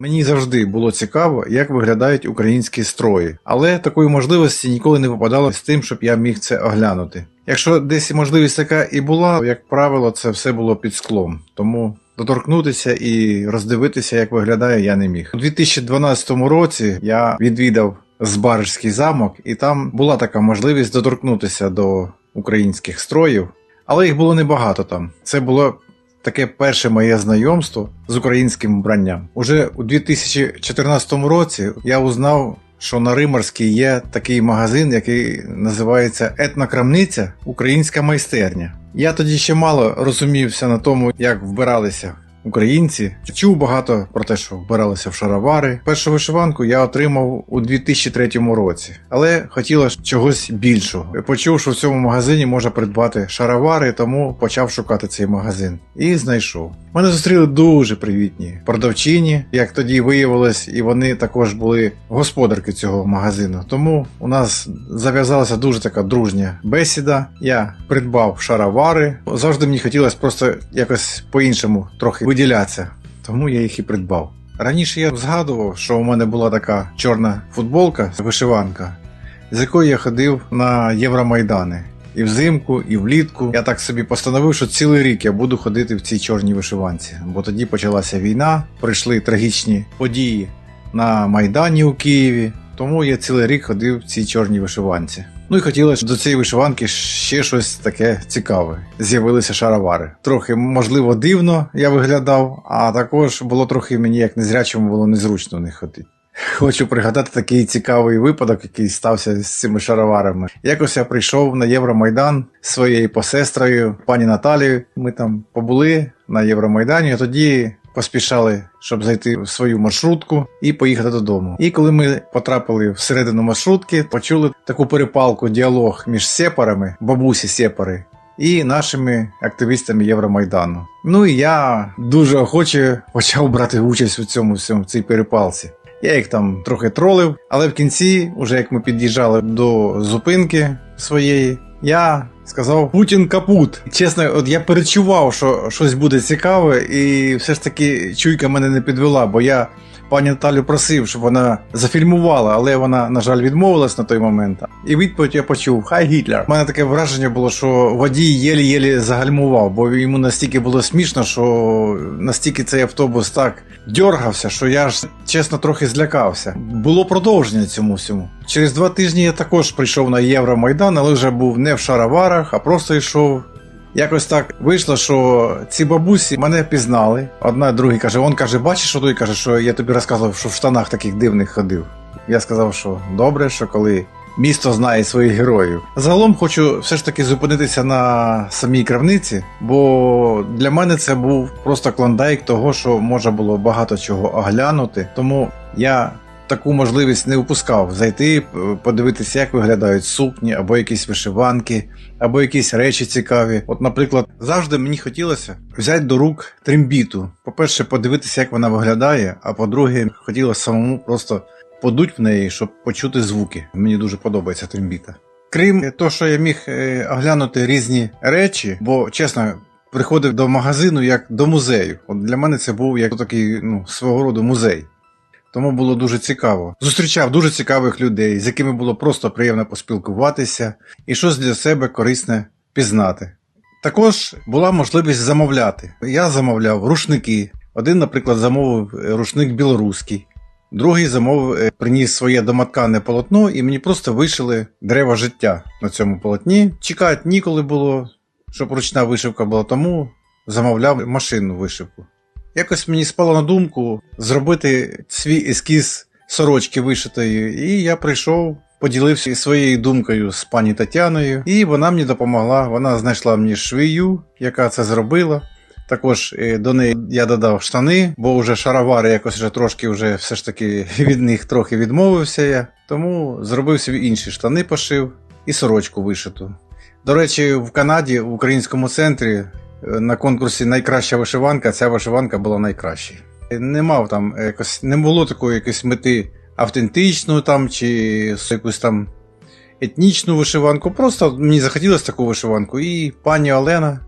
Мені завжди було цікаво, як виглядають українські строї, але такої можливості ніколи не випадало з тим, щоб я міг це оглянути. Якщо десь можливість така і була, як правило, це все було під склом. Тому доторкнутися і роздивитися, як виглядає, я не міг. У 2012 році я відвідав Збаржський замок, і там була така можливість доторкнутися до українських строїв, але їх було небагато там. Це було таке перше моє знайомство з українським вбранням. Уже у 2014 році я узнав, що на Римарській є такий магазин, який називається Етнокрамниця Українська майстерня. Я тоді ще мало розумівся на тому, як вбиралися українці. Чув багато про те, що вбиралися в шаровари. Першу вишиванку я отримав у 2003 році, але хотілося чогось більшого. Почув, що в цьому магазині можна придбати шаровари, тому почав шукати цей магазин і знайшов. Мене зустріли дуже привітні продавчині, як тоді виявилось, і вони також були господарки цього магазину. Тому у нас зав'язалася дуже така дружня бесіда. Я придбав шаровари. Завжди мені хотілося просто якось по-іншому трохи виділятися, тому я їх і придбав. Раніше я згадував, що у мене була така чорна футболка, вишиванка, з якою я ходив на Євромайдани. І взимку, і влітку. Я так собі постановив, що цілий рік я буду ходити в цій чорній вишиванці. Бо тоді почалася війна, прийшли трагічні події на Майдані у Києві. Тому я цілий рік ходив в цій чорній вишиванці. Ну і хотілося до цієї вишиванки ще щось таке цікаве. З'явилися шаровари. Трохи, можливо, дивно я виглядав, а також було трохи мені як незрячому було незручно в них ходити. Хочу пригадати такий цікавий випадок, який стався з цими шароварами. Якось я прийшов на Євромайдан зі своєю посестрою, пані Наталією. Ми там побули на Євромайдані, а тоді поспішали, щоб зайти в свою маршрутку і поїхати додому. І коли ми потрапили всередину маршрутки, почули таку перепалку, діалог між сепарами, бабусі сепари. І нашими активістами Євромайдану. Ну і я дуже охоче почав брати участь у цьому всьому цій перепалці. Я їх там трохи тролив, але в кінці, уже як ми під'їжджали до зупинки своєї, я сказав Путін капут. Чесно, от я перечував, що щось буде цікаве, і все ж таки чуйка мене не підвела, бо я пані Наталю просив, щоб вона зафільмувала, але вона, на жаль, відмовилась на той момент. І відповідь я почув: Хай Гітлер. У мене таке враження було, що водій єлі-єлі загальмував, бо йому настільки було смішно, що настільки цей автобус так дьоргався, що я ж чесно трохи злякався. Було продовження цьому всьому. Через два тижні я також прийшов на Євромайдан, але вже був не в шароварах, а просто йшов. Якось так вийшло, що ці бабусі мене пізнали. Одна другий каже: он каже, бачиш, що той каже, що я тобі розказував, що в штанах таких дивних ходив. Я сказав, що добре, що коли місто знає своїх героїв. Загалом хочу все ж таки зупинитися на самій крамниці, бо для мене це був просто клондайк того, що можна було багато чого оглянути. Тому я таку можливість не упускав зайти, подивитися, як виглядають сукні, або якісь вишиванки, або якісь речі цікаві. От, наприклад, завжди мені хотілося взяти до рук трембіту. По-перше, подивитися, як вона виглядає, а по-друге, хотілося самому просто подуть в неї, щоб почути звуки. Мені дуже подобається трембіта. Крім того, що я міг е, оглянути різні речі, бо чесно. Приходив до магазину як до музею. От для мене це був як такий ну, свого роду музей. Тому було дуже цікаво. Зустрічав дуже цікавих людей, з якими було просто приємно поспілкуватися і щось для себе корисне пізнати. Також була можливість замовляти. Я замовляв рушники. Один, наприклад, замовив рушник білоруський, другий замовив, е, приніс своє домоткане полотно, і мені просто вишили дерева життя на цьому полотні. Чекати ніколи було, щоб ручна вишивка була, тому замовляв машинну вишивку. Якось мені спало на думку зробити свій ескіз сорочки вишитої, і я прийшов, поділився своєю думкою з пані Тетяною, і вона мені допомогла. Вона знайшла мені швію, яка це зробила. Також е, до неї я додав штани, бо вже шаровари якось вже трошки вже все ж таки від них трохи відмовився я. Тому зробив собі інші штани, пошив і сорочку вишиту. До речі, в Канаді, в українському центрі, на конкурсі найкраща вишиванка, ця вишиванка була найкращою. Не мав там якось, не було такої якоїсь мети автентичну там чи якусь там етнічну вишиванку. Просто мені захотілося таку вишиванку. І пані Олена,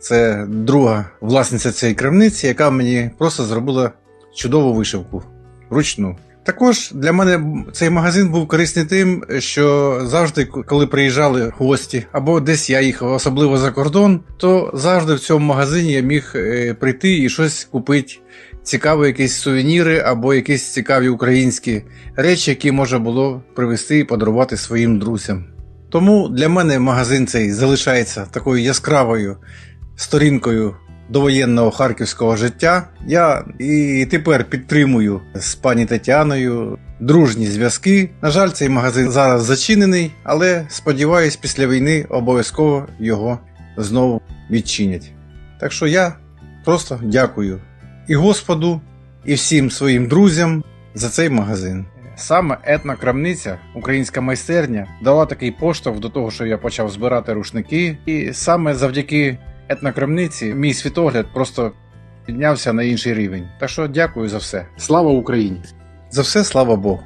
це друга власниця цієї крамниці, яка мені просто зробила чудову вишивку. вручну. Також для мене цей магазин був корисний тим, що завжди, коли приїжджали гості, або десь я їхав, особливо за кордон, то завжди в цьому магазині я міг е, прийти і щось купити. Цікаві якісь сувеніри або якісь цікаві українські речі, які можна було привезти і подарувати своїм друзям. Тому для мене магазин цей залишається такою яскравою сторінкою довоєнного харківського життя. Я і тепер підтримую з пані Тетяною дружні зв'язки. На жаль, цей магазин зараз зачинений, але сподіваюсь, після війни обов'язково його знову відчинять. Так що я просто дякую і Господу, і всім своїм друзям за цей магазин. Саме етна крамниця, українська майстерня, дала такий поштовх до того, що я почав збирати рушники, і саме завдяки етнокрамниці мій світогляд просто піднявся на інший рівень. Так що дякую за все. Слава Україні! За все слава Богу!